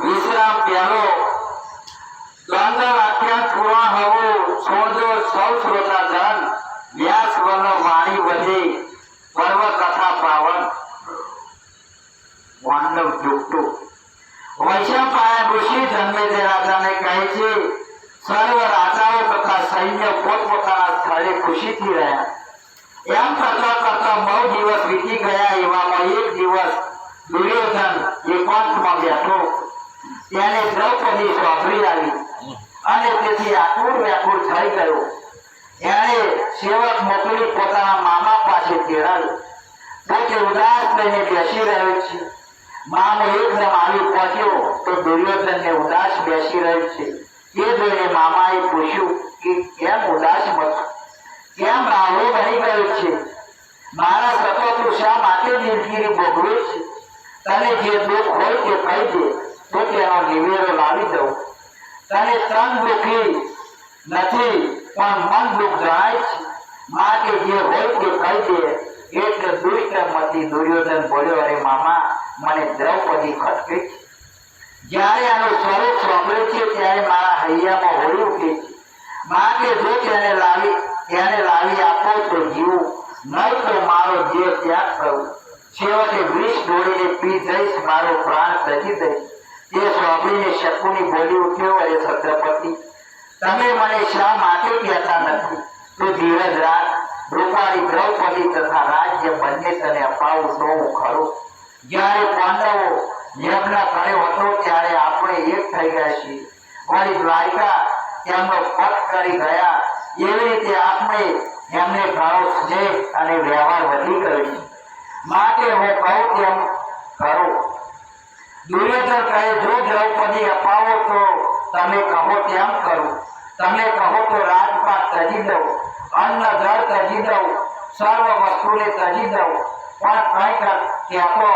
વિશ્રામ પહેલો દ્વંદ્વ આખ્યાન પૂર્ણ હોવું સોજો સૌ શ્રોતાજન વ્યાસ વનો વાણી વધે પર્વ કથા પાવન પાંડવ જુગતું વૈષ્ણવ પાયા ઋષિ જન્મેજય રાજાને કહે છે સર્વ રાજાઓ તથા સૈન્ય પોતપોતાના સ્થળે ખુશીથી રહ્યા એમ કરતા કરતા નવ દિવસ વીતી ગયા એવામાં એક દિવસ દુર્યોધન એકાંતમાં બેઠો. તેને દ્રૌપદી સોંપડી આવી અને તેથી આકુર વ્યાકુર થઈ ગયો. એણે સેવક મોકલી પોતાના મામા પાસે તેડાવ્યો પોતે ઉદાસ થઈને બેસી રહ્યો છે. મામો એકદમ આવી પહોંચ્યો તો દુર્યોધનને ઉદાસ બેસી રહ્યો છે. એ જોઈને મામાએ પૂછ્યું કે કેમ ઉદાસ મત? કેમ રાહો બની ગયો છે? મારા સતો તું શા માટે દિલગીરી ભોગવે છે? તને જે દુઃખ હોય તે કહી છે, તો તેનો નિવેડો લાવી દઉં. તને તન દુઃખી નથી, પણ મન દુઃખ જાય છે. માટે જે હોય તે કહી છે. એટલે દુષ્ટ મતી દુર્યોધન બોલ્યો, અરે મામા, મને દ્રૌપદી ખટકે છે. જ્યારે આનું સ્વરૂપ સાંભળે છે, ત્યારે મારા હૈયામાં હોળી ઉઠે છે. માટે જો તેને લાવી તેને લાવી આપો તો જીવું. નહીં તો મારો જીવ ત્યાગ કરું છેવટે વિષ ડોળીને પી જઈશ મારો પ્રાણ ત્યજી દઈશ એ સાંભળીને શકુની બોલી ઉઠ્યો અરે છત્રપતિ. તમે મને શા માટે કહેતા નથી? તો ધીરજ રાખ. રૂપાળી દ્રૌપદી તથા રાજ્ય બંને તને અપાવું તો હું ખરો. જ્યારે પાંડવો યજ્ઞ કર્યો હતો ત્યારે આપણે એક થઈ ગયા છીએ. વળી દ્વારિકા તેમનો પટ કરી ગયા. એવી રીતે આપણે એમને ભાવ સ્નેહ અને વ્યવહાર વધી ગયો છે. માટે હું કહું તેમ કરો દુર્યોધન કહે, જો દ્રૌપદી અપાવો તો તમે કહો તેમ કરું. તમે કહો તો રાજપાટ તજી દઉં, અન્ન જળ તજી દઉં, સર્વ વસ્તુને તજી દઉં. પણ કઈ કહેતો,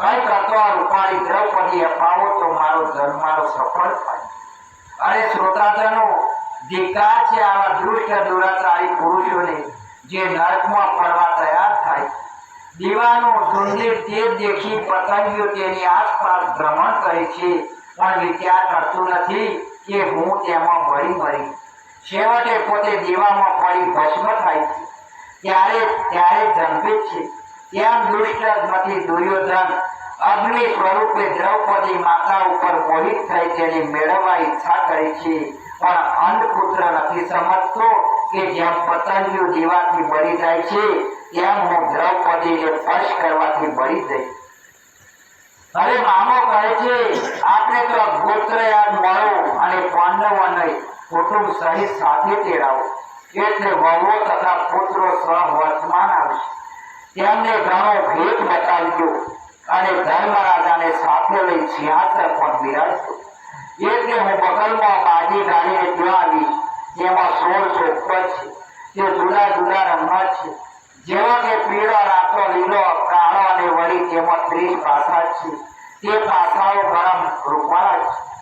કઈ કરતો આ રૂપાળી દ્રૌપદી અપાવો તો મારો જન્મારો સફળ થાય. અરે શ્રોતાજનો ધિકાર છે આવા દુષ્ટ, દુરાચારી પુરુષોને, જે નર્કમાં ફરવા તૈયાર થાય. દીવાનો સુંદર તેજ દેખી પતંગીઓ તેની આસપાસ ભ્રમણ કરે છે. પણ વિચાર કરતું નથી કે હું તેમાં ભળી મરી. છેવટે પોતે દીવામાં પડી ભસ્મ થાય છે. ત્યારે ત્યારે જંભે છે. તેમ દુષ્ટમતી દુર્યોધન અગ્નિ સ્વરૂપે દ્રૌપદી માતા ઉપર મોહિત થઈ તેને મેળવવા ઈચ્છા કરે છે. પણ અંધપુત્ર નથી સમજતો કે જેમ પતંગીઓ દીવાથી બળી જાય છે તેમ દ્રૌપદી એ સ્પર્શ કરવાથી બળી જઈશ અરે મામો કહે છે આપણે તો ગોત્ર યાદ મળો અને પાંડવોને કુટુંબ સહિત સાથે તેડાવો. એટલે વહુઓ તથા પુત્રો વર્તમાન આવશે. તેમને ઘણો ભેદ બતાવ્યો અને ધર્મરાજાને સાથે લઈ સિંહાસન પર બિરાજતો એટલે હું બગલમાં બાજી ગાડીને ત્યાં આવી તેમાં સોળ ચોપડ છે તે જુદા જુદા રંગમાં છે. જેવા કે રાતો લીલો, કાળો અને વળી તેમાં ત્રીસ પાસા છે. તે પાસાઓ ગરમ રૂપાળા છે.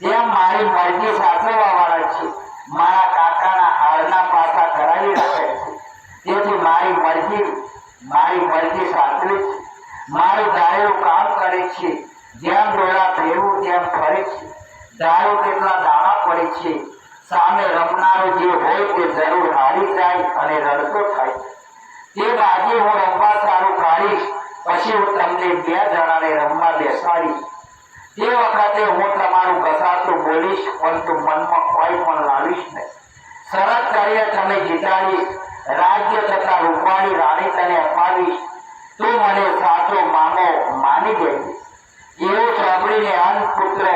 તેમ મારી મરજી સાચવવાવાળા છે. મારા કાકાના હાલના પાસા કરાવી રાખે છે. તેથી મારી મરજી મારી મરજી સાચવે છે. મારું દાયું કામ કરે છે. જેમ દોડા ફેરવું તેમ ફરે છે. દાયું કેટલા દાણા પડે છે. સામે રમનારો જે હોય તે જરૂર હારી જાય અને રડતો થાય તે બાજી હું રમવા સારું કાઢીશ, પછી હું તમને બે જણાને રમવા બેસાડીશ. તે વખતે હું તમારું ઘસાતું બોલીશ પરંતુ મનમાં કોઈ પણ લાવીશ નહીં. શરત કરીને તમે જીતાડીશ, રાજ્ય તથા રૂપાણી રાણી તને અપાવીશ. તું મને સાચો મામો માની ગઈ એવું સાંભળીને અન્નપુત્ર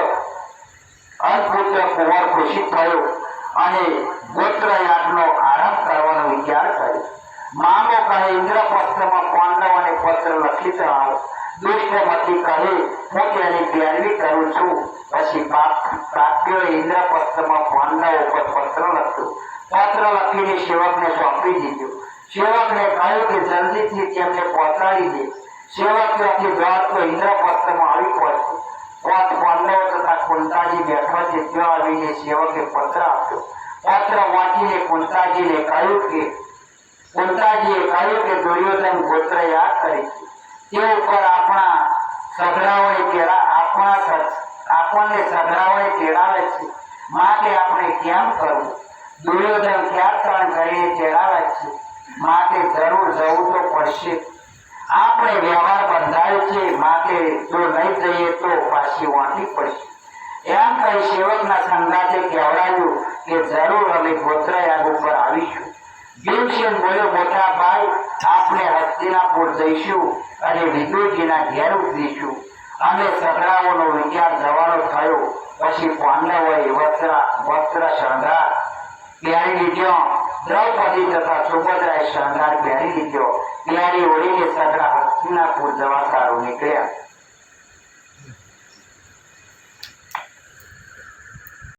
અંતપુત્ર કુંવર ખુશી થયો અને ગોત્ર યાગનો આરંભ કરવાનો વિચાર કર્યો મામો કહે ઇન્દ્રપ્રસ્થમાં પાંડવ અને લખી ચડાવો કહે હું તેની પેરવી કરું છું. પછી પ્રાપ્યોએ ઇન્દ્રપ્રસ્થમાં પાંડવ ઉપર પત્ર લખ્યું. પત્ર લખીને સેવકને સોંપી દીધું. સેવકને કહ્યું કે જલ્દીથી તેમને પહોંચાડી દે. સેવક ત્યાંથી જવાબ તો ઇન્દ્રપ્રસ્થમાં આવી પહોંચ્યો પાંચ પાંડવો તથા કુંતાજી બેઠા છે, ત્યાં આવીને સેવકે પત્ર આપ્યો. પત્ર વાંચીને કુંતાજીને કહ્યું કે, કુંતાજીએ કહ્યું કે દુર્યોધન ગોત્ર યાદ કરી છે તે ઉપર આપણા સગડાઓએ કેળા આપણા આપણને સગડાઓએ તેડાવે છે. માટે આપણે કેમ કરવું? દુર્યોધન ક્યાં ત્રણ કરીને તેડાવે છે? માટે જરૂર જવું તો પડશે. આપણે વ્યવહાર બંધાયો છે, માટે જો નહીં જઈએ તો પાછી વાંચવી પડશે. એમ કહી સેવકના સંગાતે કહેવડાયું કે, જરૂર અમે ગોત્રયાગ ઉપર આવીશું. મોટા ભાઈ આપણે હસ્તિનાપુર જઈશું અને વિદુરજીના ઘેર ઉતરીશું. અને સગડાઓનો વિચાર જવાનો થયો. પછી પાંડવોએ વસ્ત્ર વસ્ત્ર શણગાર પહેરી લીધો. દ્રૌપદી તથા સુભદ્રાએ શણગાર પહેરી લીધો. પ્યારી ઓળીને સગડા હસ્તિનાપુર જવા સારું નીકળ્યા.